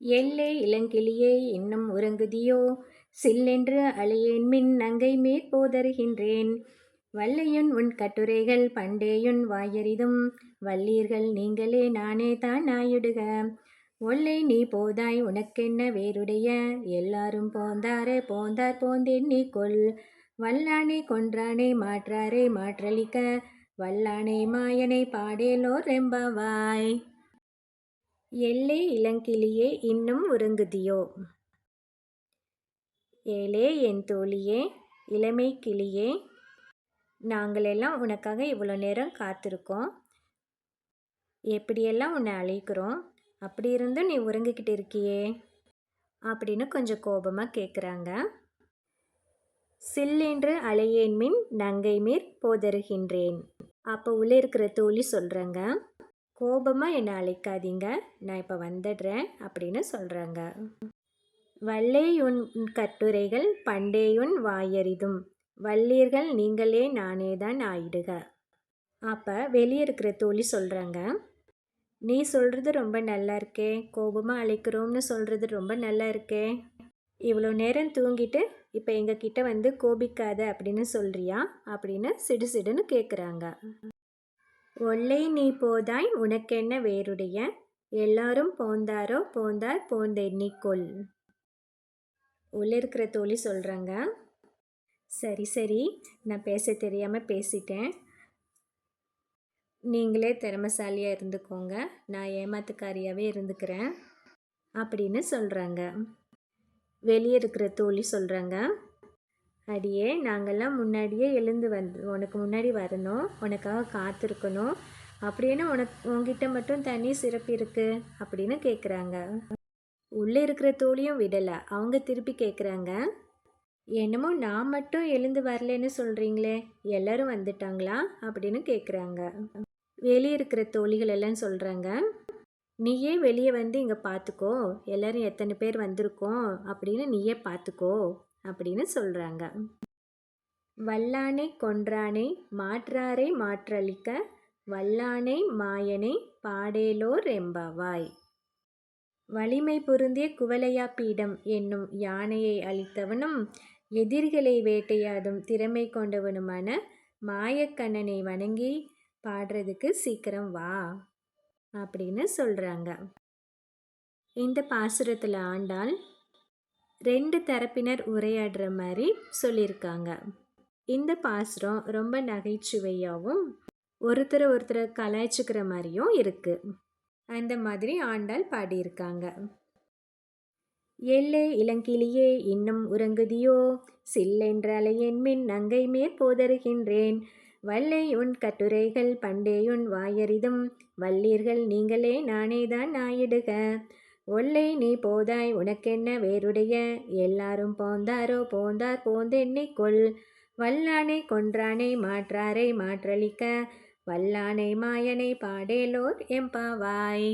எல்லை இளங்கிளியே இன்னும் உறங்குதியோ? சில்லென்று அலையேன் மின் நங்கை மேற்போதருகின்றேன் வல்லையுன் உன் கட்டுரைகள் பண்டேயுன் வாயறிதும் வல்லீர்கள் நீங்களே நானே தான் நாயுடுக. ஒல்லை நீ போதாய் உனக்கென்ன வேறுடைய எல்லாரும் போந்தாரே போந்தார் போந்தேன் நீ கொல். வல்லானே கொன்றானே மாற்றாரே மாற்றளிக்க. வல்லானே மாயனை பாடேலோர் ரெம்பவாய். எல்லே இளங்கிளியே இன்னும் உறங்குதியோ? ஏலே என் தோழியே இளமை கிளியே நாங்களெல்லாம் உனக்காக இவ்வளோ நேரம் காத்திருக்கோம். எப்படியெல்லாம் உன்னை அழைக்கிறோம்? அப்படி இருந்தும் நீ உறங்கிக்கிட்டு இருக்கியே? அப்படின்னு கொஞ்சம் கோபமாக கேட்குறாங்க சில்லென்று அலையேன் மின் நங்கை மீர் போதருகின்றேன். அப்போ உள்ளே இருக்கிற தோழி சொல்கிறாங்க கோபமாக என்னை அழைக்காதீங்க. நான் இப்போ வந்துடுறேன் அப்படின்னு சொல்கிறாங்க வல்லேயுன் கட்டுரைகள் பண்டேயுன் வாயறிதும். வல்லீர்கள் நீங்களே நானே தான் ஆயிடுக. அப்போ வெளியே இருக்கிற தோழி சொல்கிறாங்க நீ சொல்கிறது ரொம்ப நல்லா இருக்கே. கோபமாக அழைக்கிறோம்னு சொல்கிறது ரொம்ப நல்லா இருக்கே. இவ்வளோ நேரம் தூங்கிட்டு இப்போ எங்ககிட்ட வந்து கோபிக்காத அப்படின்னு சொல்கிறியா அப்படின்னு சிடு சிடுன்னு கேட்குறாங்க ஒல்லை நீ போதாய் உனக்கென்ன வேறுடைய எல்லாரும் போந்தாரோ? போந்தார் போந்தெண்ணிக்கொள் உள்ளே இருக்கிற தோழி சொல்கிறாங்க சரி சரி. நான் பேச தெரியாமல் பேசிட்டேன். நீங்களே திறமசாலியாக இருந்துக்கோங்க. நான் ஏமாத்துக்காரியாகவே இருந்துக்கிறேன். அப்படின்னு சொல்கிறாங்க வெளியே இருக்கிற தோழி சொல்கிறாங்க அடியே நாங்கள்லாம் முன்னாடியே எழுந்து வந்து உனக்கு முன்னாடி வரணும் உனக்காக காத்திருக்கணும். அப்படின்னு உனக்கு உங்ககிட்ட மட்டும் தனி சிறப்பு இருக்குது அப்படின்னு கேட்குறாங்க உள்ளே இருக்கிற தோழியும் விடலை அவங்க திருப்பி கேட்குறாங்க என்னமோ நான் மட்டும் எழுந்து வரலன்னு சொல்கிறீங்களே எல்லோரும் வந்துட்டாங்களா அப்படின்னு கேட்குறாங்க வெளியே இருக்கிற தோழிகள் எல்லாம் சொல்கிறாங்க நீயே வெளியே வந்து இங்கே பார்த்துக்கோ எல்லோரும் எத்தனை பேர் வந்திருக்கோம் அப்படின்னு நீயே பார்த்துக்கோ அப்படின்னு சொல்கிறாங்க வல்லானை கொன்றானை மாற்றாரை மாற்றளிக்க வல்லானை மாயனை பாடேலோர் எம்பாவாய் வலிமை பொருந்திய குவலையா பீடம் என்னும் யானையை அளித்தவனும் எதிரிகளை வேட்டையாடும் திறமை கொண்டவனுமான மாயக்கண்ணனை வணங்கி பாடுறதுக்கு சீக்கிரம் வா அப்படின்னு சொல்கிறாங்க இந்த பாசுரத்தில் ஆண்டால் ரெண்டு தரப்பினர் உரையாடுற மாதிரி சொல்லியிருக்காங்க. இந்த பாசுரம் ரொம்ப நகைச்சுவையாகவும் ஒருத்தரை ஒருத்தரை கலாய்ச்சிக்கிற மாதிரியும் இருக்குது அந்த மாதிரி ஆண்டாள் பாடியிருக்காங்க. எல்லே இளங்கிளியே இன்னும் உறங்குதியோ? சில்லென்ற மின் நங்கை மேற்போதருகின்றேன் வல்லை உன் கட்டுரைகள் பண்டேயுன் வாயறிதும். வல்லீர்கள் நீங்களே நானேதான் நாயிடுக. ஒல்லை நீ போதாய் உனக்கென்ன வேறுடைய எல்லாரும் போந்தாரோ போந்தார் போந்தெண்ணிக்கொள் வல்லானை கொன்றானை மாற்றாரை மாற்றளிக்க. வல்லானை மாயனை பாடேலோர் எம்பாவாய்